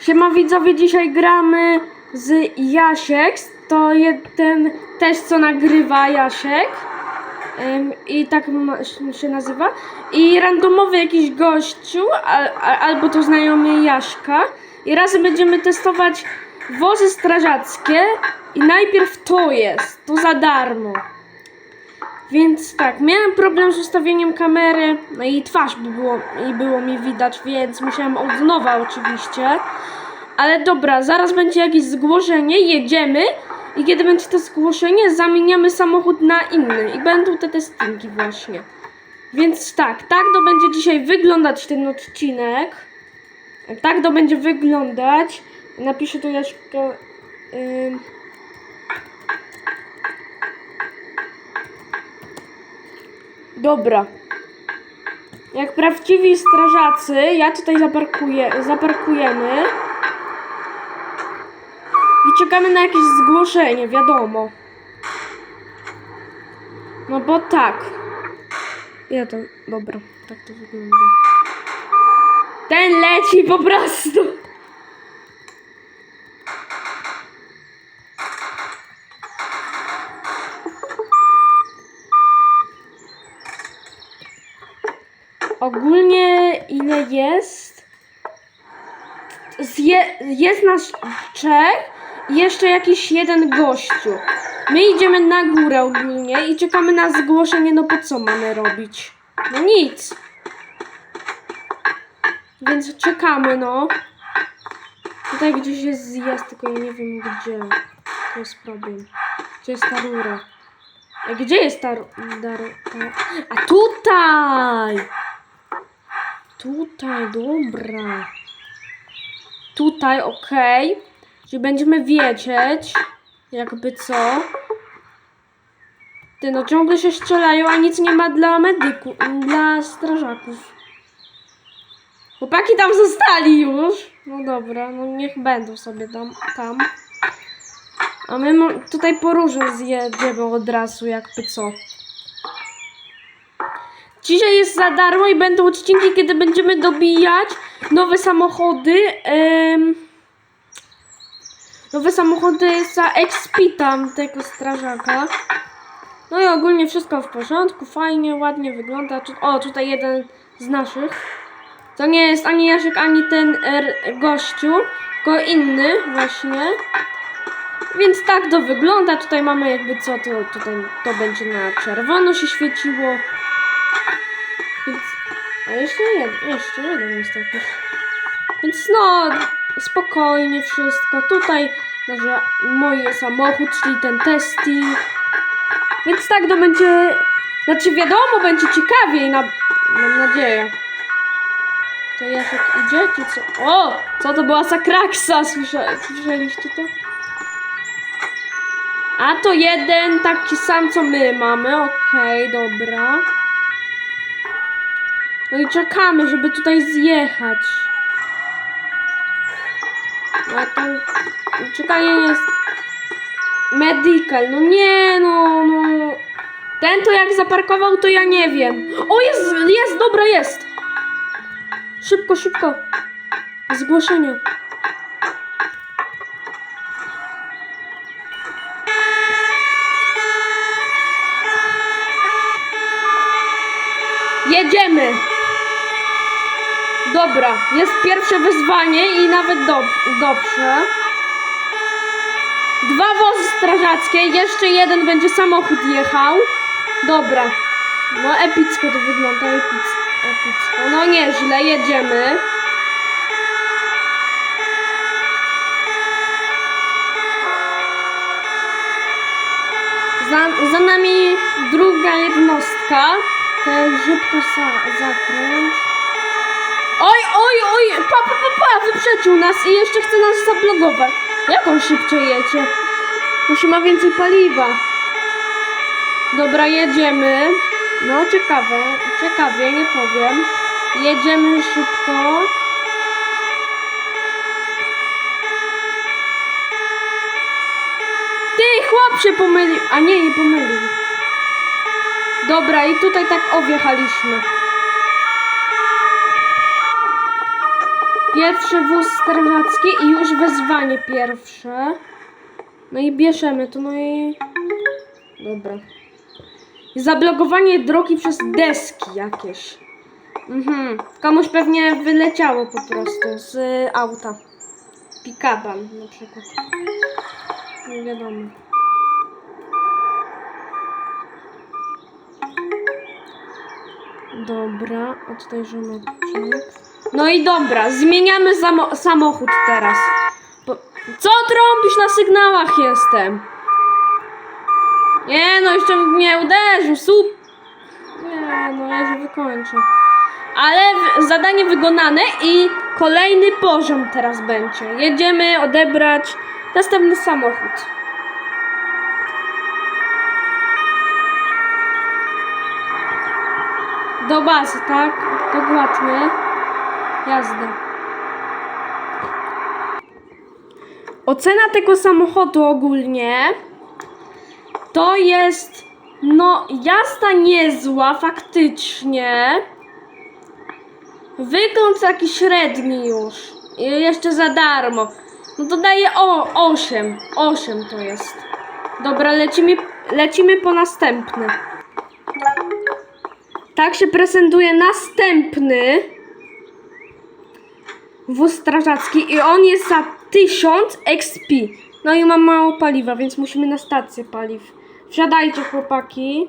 Siema widzowie, dzisiaj gramy z Jasiek. To jeden też co nagrywa Jasiek. Ym, I tak się nazywa. I randomowy jakiś gościu, al, albo to znajomy Jaśka. I razem będziemy testować wozy strażackie. I najpierw to jest, to za darmo. Więc tak, miałem problem z ustawieniem kamery, no i twarz by było, i było mi widać, więc musiałem od nowa oczywiście. Ale dobra, zaraz będzie jakieś zgłoszenie, jedziemy i kiedy będzie to zgłoszenie, zamieniamy samochód na inny i będą te testingi właśnie. Więc tak, tak to będzie dzisiaj wyglądać ten odcinek. Tak to będzie wyglądać. Napiszę tu jeszcze... Ym... Dobra. Jak prawdziwi strażacy, ja tutaj zaparkuję, zaparkujemy. I czekamy na jakieś zgłoszenie, wiadomo. No bo tak. Ja to, dobra, tak to wygląda. Ten leci po prostu. Ogólnie ile jest? Zje, jest nas trzech i jeszcze jakiś jeden gościu. My idziemy na górę ogólnie i czekamy na zgłoszenie, no po co mamy robić? No nic. Więc czekamy, no. Tutaj gdzieś jest zjazd, tylko ja nie wiem gdzie. To jest problem. Gdzie jest ta rura? Gdzie jest ta... A tutaj! Tutaj, dobra. Tutaj, okej. Czyli będziemy wiedzieć, jakby co. Ty, no ciągle się strzelają, a nic nie ma dla medyków, dla strażaków. Chłopaki tam zostali już. No dobra, no niech będą sobie tam. tam. A my tutaj po róże zjedziemy od razu, jakby co. Dzisiaj jest za darmo i będą odcinki, kiedy będziemy dobijać nowe samochody. em, nowe samochody za Expitam tego strażaka. No i ogólnie wszystko w porządku, fajnie, ładnie wygląda. O, tutaj jeden z naszych. To nie jest ani Jaszek, ani ten er, gościu, tylko inny właśnie. Więc tak to wygląda. Tutaj mamy jakby co, to tutaj to będzie na czerwono się świeciło. A jeszcze jeden, jeszcze jeden jest jakiś. Więc no, spokojnie wszystko. Tutaj że mój samochód, czyli ten testing. Więc tak to będzie, znaczy wiadomo, będzie ciekawiej, na, mam nadzieję. To Jaszek idzie, czy co? O! Co to była sakraksa? Słysza, słyszeliście to? A to jeden taki sam, co my mamy. Okej, dobra. No i czekamy, żeby tutaj zjechać. No to... Czekanie jest... Medical, no nie no, no... Ten to jak zaparkował, to ja nie wiem. O, jest, jest, dobra, jest. Szybko, szybko. Zgłoszenie. Jedziemy. Dobra, jest pierwsze wyzwanie i nawet dob dobrze. Dwa wozy strażackie, jeszcze jeden będzie samochód jechał. Dobra. No epicko to wygląda, epic, epicko. No nieźle, jedziemy. Za, za nami druga jednostka. Jest szybko za, zakręt. Oj, oj, oj, pa, pa, wyprzedził nas i jeszcze chce nas zablogować. Jak on szybko jedzie? Musi ma więcej paliwa. Dobra, jedziemy. No, ciekawe, ciekawie, nie powiem. Jedziemy szybko. Ty, chłop się pomylił. A nie, nie pomylił. Dobra, i tutaj tak objechaliśmy. Pierwszy wóz strażacki i już wezwanie pierwsze. No i bierzemy to, no i... Dobra. Zablokowanie drogi przez deski jakieś. Mhm. Komuś pewnie wyleciało po prostu z y, auta. Pick-upa na przykład. Nie wiadomo. Dobra, a tutaj żoneczek. No i dobra, zmieniamy samochód teraz. Co trąbisz na sygnałach jestem? Nie no, jeszcze mnie uderzył, sup. Nie no, ja się wykończę. Ale zadanie wykonane i kolejny poziom teraz będzie. Jedziemy odebrać następny samochód. Do bazy, tak? Dokładnie. Jazda. Ocena tego samochodu ogólnie to jest no jazda niezła faktycznie. Wygląd taki średni już. Jeszcze za darmo. No to daje o 8. 8 to jest. Dobra, lecimy, lecimy po następny. Tak się prezentuje następny wóz strażacki i on jest za 1000 XP. No i mam mało paliwa, więc musimy na stację paliw. Wsiadajcie chłopaki.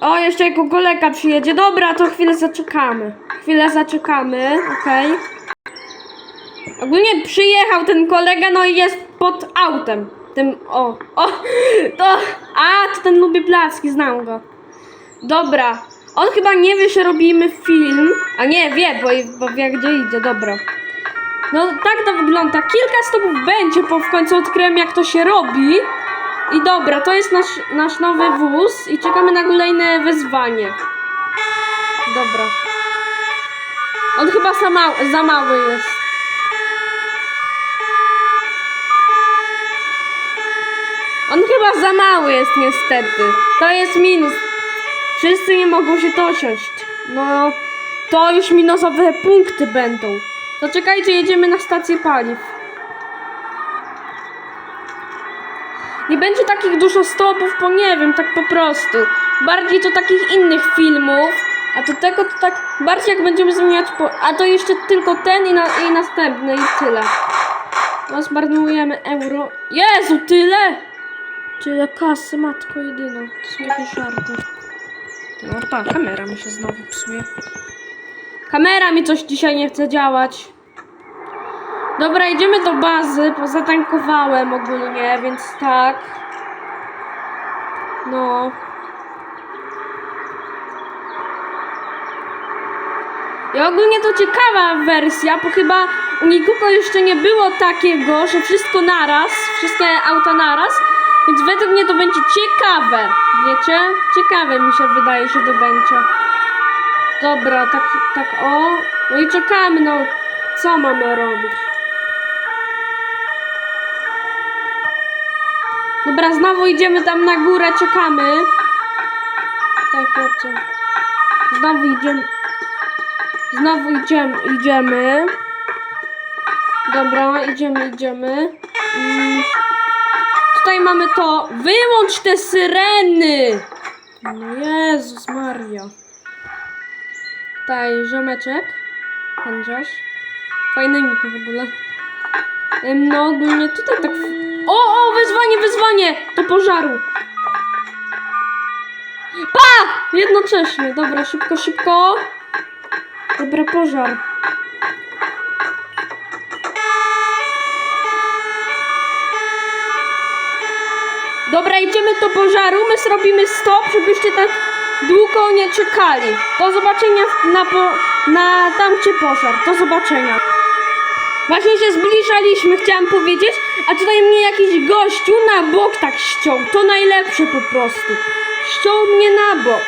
O, jeszcze jego kolega przyjedzie. Dobra, to chwilę zaczekamy. Chwilę zaczekamy, okej. Ogólnie przyjechał ten kolega, no i jest pod autem. Tym, o, o, to, a, to ten lubi placki, znam go. Dobra, on chyba nie wie, że robimy film, a nie, wie, bo, bo wie, gdzie idzie, dobra. No, tak to wygląda. Kilka stopów będzie, bo w końcu odkryłem, jak to się robi. I dobra, to jest nasz, nasz nowy wóz i czekamy na kolejne wyzwanie. Dobra. On chyba za, ma za mały jest. On chyba za mały jest niestety. To jest minus. Wszyscy nie mogą się dosiąść. No, to już minusowe punkty będą. To czekajcie, jedziemy na stację paliw. Nie będzie takich dużo stopów, bo nie wiem, tak po prostu. Bardziej to takich innych filmów, a do tego to tak bardziej jak będziemy zmieniać po... A to jeszcze tylko ten i, na, i następny i tyle. No zmarnujemy euro. Jezu, tyle! Tyle kasy, matko jedyna. To są jakieś żarty. No pa, kamera mi się znowu psuje. Kamera mi coś dzisiaj nie chce działać. Dobra, idziemy do bazy, bo zatankowałem ogólnie, więc tak. No. I ogólnie to ciekawa wersja, bo chyba u nikogo jeszcze nie było takiego, że wszystko naraz, wszystkie auta naraz, więc według mnie to będzie ciekawe, wiecie? Ciekawe mi się wydaje, że to będzie. Dobra, tak, tak, o. No i czekamy, no. Co mamy robić? Dobra, znowu idziemy tam na górę, czekamy. Tak, chłopcy. Znowu idziemy. Znowu idziemy, idziemy. Dobra, idziemy, idziemy. Mm. Tutaj mamy to. Wyłącz te syreny! No Jezus Maria. Tutaj ziomeczek. Handlarz. Fajny nick w ogóle. No ogólnie tutaj tak... O, o, wyzwanie, wyzwanie! Do pożaru. Pa! Jednocześnie. Dobra, szybko, szybko. Dobra, pożar. Dobra, idziemy do pożaru, my zrobimy stop, żebyście tak długo nie czekali. Do zobaczenia na, po, na pożar. Do zobaczenia. Właśnie się zbliżaliśmy, chciałam powiedzieć, a tutaj mnie jakiś gościu na bok tak ściął. To najlepsze po prostu. Ściął mnie na bok.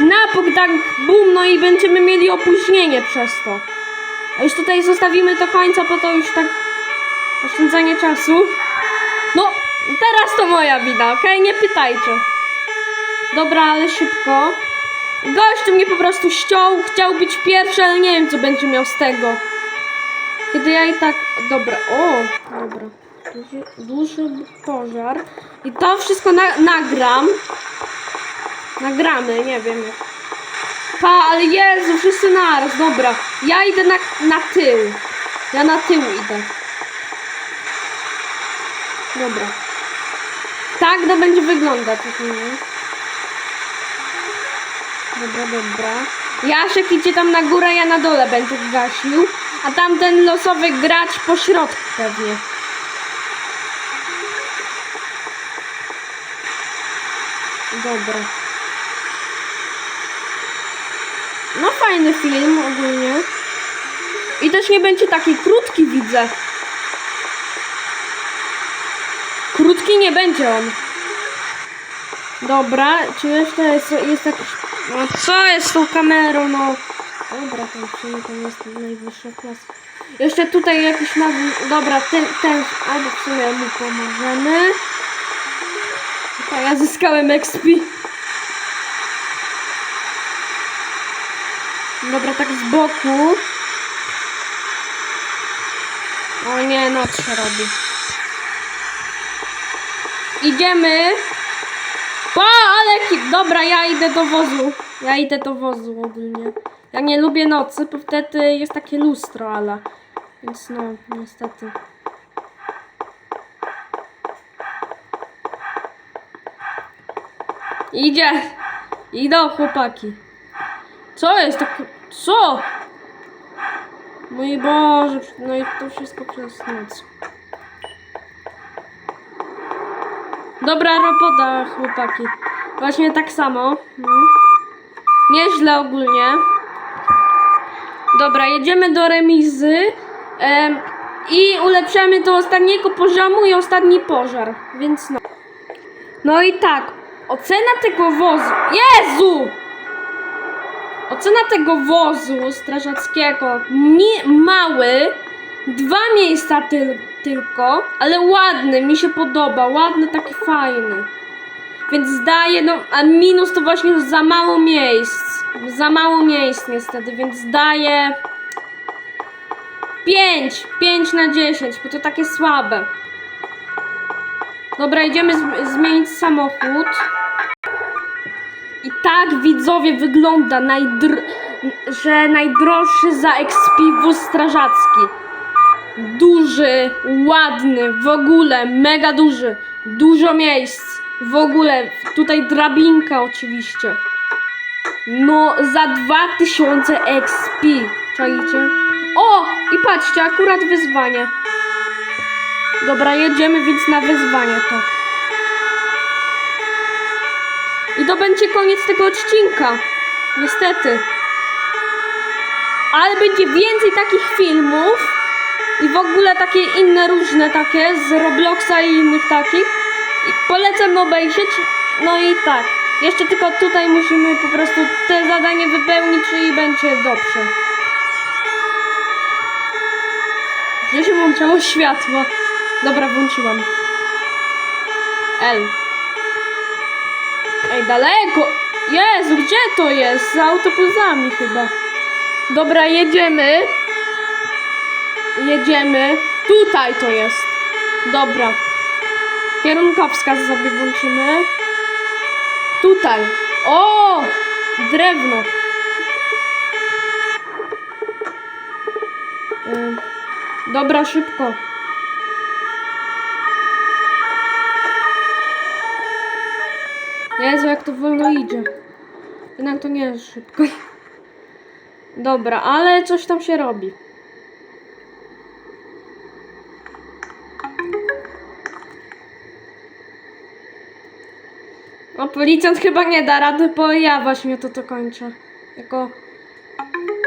Na bok tak bum, no i będziemy mieli opóźnienie przez to. A już tutaj zostawimy do końca, bo to już tak oszczędzanie czasu. No, Teraz to moja wina, okej? Nie pytajcie. Dobra, ale szybko. Gościu mnie po prostu ściął, chciał być pierwszy, ale nie wiem, co będzie miał z tego. Kiedy ja i tak... Dobra, o, dobra. Duży, duży pożar. I to wszystko na, nagram. Nagramy, nie wiem. jak. Pa, ale Jezu, wszyscy naraz, dobra. Ja idę na, na tył. Ja na tył idę. Dobra. Tak to będzie wyglądać. Dobra, dobra. Jaszek idzie tam na górę, ja na dole będę gasił. A tamten losowy gracz po środku pewnie. Dobra. No fajny film ogólnie. I też nie będzie taki krótki, widzę. Krótki nie będzie on. Dobra, czy jeszcze jest, jest jakiś... No co jest tą kamerą, no? Dobra, tam sumie tam jest najwyższa klasa. Jeszcze tutaj jakiś ma... Dobra, ten, ten... Albo w sumie mu pomożemy. Tak, ja zyskałem XP. Dobra, tak z boku. O nie, noc się robi. Idziemy. O, ale Dobra, ja idę do wozu. Ja idę do wozu ogólnie. Ja nie lubię nocy, bo wtedy jest takie lustro, ale... Więc no, niestety. Idzie! Idą chłopaki. Co jest tak... Co? Mój Boże, no i to wszystko przez noc. Dobra robota, chłopaki. Właśnie tak samo. No. Nieźle ogólnie. Dobra, jedziemy do remizy. Em, I ulepszamy do ostatniego poziomu i ostatni pożar. Więc no. No i tak. Ocena tego wozu. Jezu! Ocena tego wozu strażackiego nie, mały, dwa miejsca tyl, tylko, ale ładny, mi się podoba, ładny, taki fajny. Więc daję, no, a minus to właśnie za mało miejsc. Za mało miejsc niestety, więc daję 5, 5 na 10, bo to takie słabe. Dobra, idziemy zm- zmienić samochód. I tak widzowie wygląda najdr- że najdroższy za XP wóz strażacki. Duży, ładny, w ogóle mega duży, dużo miejsc, w ogóle tutaj drabinka oczywiście. No za 2000 XP, czaicie? O! I patrzcie, akurat wyzwanie. Dobra, jedziemy więc na wyzwanie to. I to będzie koniec tego odcinka. Niestety. Ale będzie więcej takich filmów i w ogóle takie inne różne takie z Robloxa i innych takich. I polecam obejrzeć. No i tak. Jeszcze tylko tutaj musimy po prostu te zadanie wypełnić i będzie dobrze. Gdzie się włączało światło? Dobra, włączyłam. L. Ej, daleko! Jezu, gdzie to jest? Za autobusami chyba. Dobra, jedziemy. Jedziemy. Tutaj to jest. Dobra. Kierunkowskaz sobie włączymy. Tutaj. O! Drewno. Ym, Dobra, szybko. Jezu, jak to wolno idzie. Jednak to nie jest szybko. Dobra, ale coś tam się robi. Policjant chyba nie da rady, bo ja właśnie to to kończę. Jako...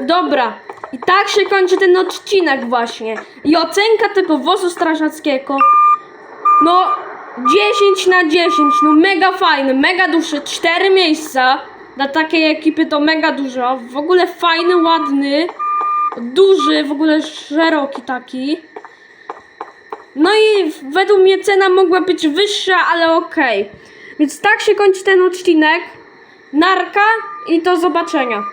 Dobra. I tak się kończy ten odcinek właśnie. I ocenka tego wozu strażackiego. No, 10 na 10, no mega fajny, mega duży, 4 miejsca. Dla takiej ekipy to mega dużo. W ogóle fajny, ładny, duży, w ogóle szeroki taki. No i według mnie cena mogła być wyższa, ale okej. Więc tak się kończy ten odcinek. Narka i do zobaczenia.